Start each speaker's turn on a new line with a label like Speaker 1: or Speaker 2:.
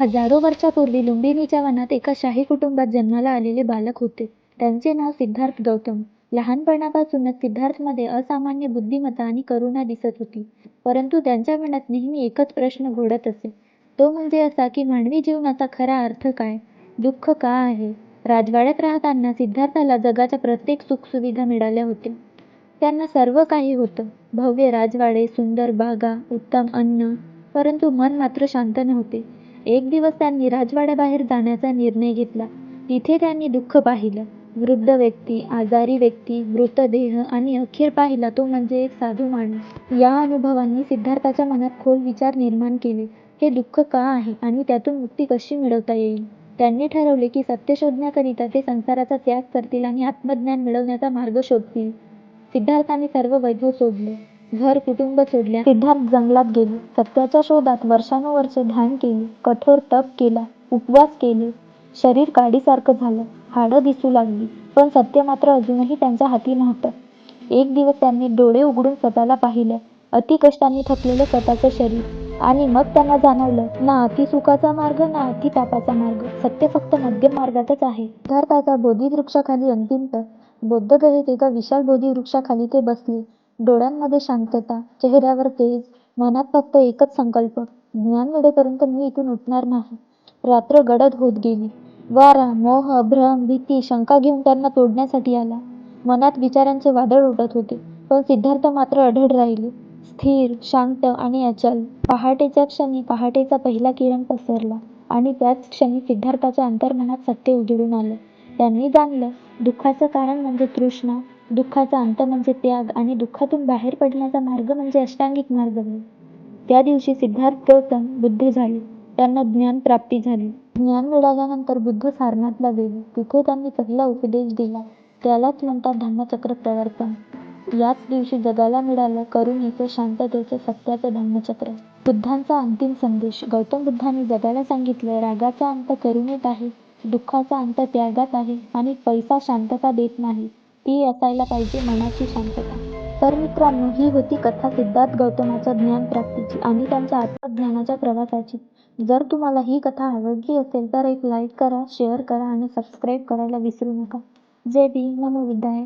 Speaker 1: हजारो वर्षांपूर्वी लुंबिनीच्या वनात एका शाही कुटुंबात जन्माला आलेले बालक होते. त्यांचे नाव सिद्धार्थ गौतम. लहानपणापासूनच सिद्धार्थमध्ये असामान्य बुद्धिमत्ता आणि करुणा दिसत होती. परंतु त्याच्या मनात नेहमी एकच प्रश्न घोळत असे, तो म्हणजे असा की मानवी जीवनाचा खरा अर्थ काय? दुःख का आहे? राजवाड्यात राहताना सिद्धार्थला जगाच्या प्रत्येक सुखसुविधा मिळाल्या होत्या. त्यांना सर्व काही होतं. भव्य राजवाडे, सुंदर बागा, उत्तम अन्न. परंतु मन मात्र शांत नव्हते. एक दिवस त्यांनी राजवाड्याबाहेर जाण्याचा निर्णय घेतला. तिथे त्यांनी दुःख पाहिलं. वृद्ध व्यक्ती, आजारी व्यक्ती, मृतदेह आणि अखेर पाहिला तो म्हणजे एक साधू माणूस. या अनुभवांनी सिद्धार्थाच्या मनात खोल विचार निर्माण केले. हे दुःख का आहे आणि त्यातून मुक्ती कशी मिळवता येईल? त्यांनी ठरवले की सत्य शोधण्याकरिता ते संसाराचा त्याग करतील आणि आत्मज्ञान मिळवण्याचा मार्ग शोधतील. सिद्धार्थाने सर्व वैभव सोडले घर कुटुंब सोडले सिद्धार्थ जंगलात गेले. सत्याच्या शोधात वर्षानुवर्षे ध्यान केले, कठोर तप केला, उपवास केले. शरीर काडीसारखं झालं, हाडं दिसू लागली. पण सत्य मात्र अजूनही त्यांच्या हाती नव्हतं. एक दिवस त्यांनी डोळे उघडून स्वतःला पाहिलं. अतिकष्टांनी थकलेलं स्वतःचं शरीर. आणि मग त्यांना जाणवलं, ना अतिसुखाचा मार्ग ना अतितापाचा मार्ग. सत्य फक्त मध्यम मार्गातच आहे. सिद्धार्थच्या बोधिवृक्षाखाली अंतिमतः बौद्धगयेत एका विशाल बोधी वृक्षाखाली ते बसले. डोळ्यांमध्ये शांतता, चेहऱ्यावर तेज, मनात फक्त एकच संकल्प, ज्ञान मिळेपर्यंत मी इथून उठणार नाही. रात्र गडद होत गेली. वारा मोह, भ्रम, भीती, शंका घेऊन त्यांना तोडण्यासाठी आला. मनात विचारांचे वादळ उठत होते. पण सिद्धार्थ मात्र अढळ राहिले. स्थिर, शांत आणि अचल. पहाटेच्या क्षणी पहाटेचा पहिला किरण पसरला आणि त्याच क्षणी सिद्धार्थच्या अंतर्मनात सत्य उजळून आलं. त्यांनी जाणलं, दुःखाचं कारण म्हणजे तृष्णा, दुःखाचा अंत म्हणजे त्याग आणि दुःखातून बाहेर पडण्याचा मार्ग म्हणजे अष्टांगिक मार्ग होय. त्या दिवशी सिद्धार्थ गौतम बुद्ध झाले. त्यांना ज्ञानप्राप्ती झाली. ज्ञान मिळाल्यानंतर बुद्ध सारनाथला गेले. तिथे त्यांनी पहिला उपदेश दिला. त्यालाच म्हणतात धम्मचक्र प्रवर्तन. याच दिवशी जगाला मिळालं करुणेचं, शांततेचं, सत्याचं धम्मचक्र. बुद्धांचा अंतिम संदेश गौतम बुद्धांनी जगाला सांगितलं रागाचा अंत करुणेत आहे, दुःखाचा अंत त्यागात आहे आणि पैसा शांतता देत नाही, ती असायला पाहिजे मनाची शांतता. तर मित्रांनो, ही होती कथा सिद्धार्थ गौतमच्या ज्ञानप्राप्तीची आणि त्यांच्या आत्मज्ञानाच्या प्रवासाची. जर तुम्हाला ही कथा आवडली असेल तर एक लाईक करा, शेअर करा आणि सबस्क्राईब करायला विसरू नका. जय भीम, नमो बुद्धाय.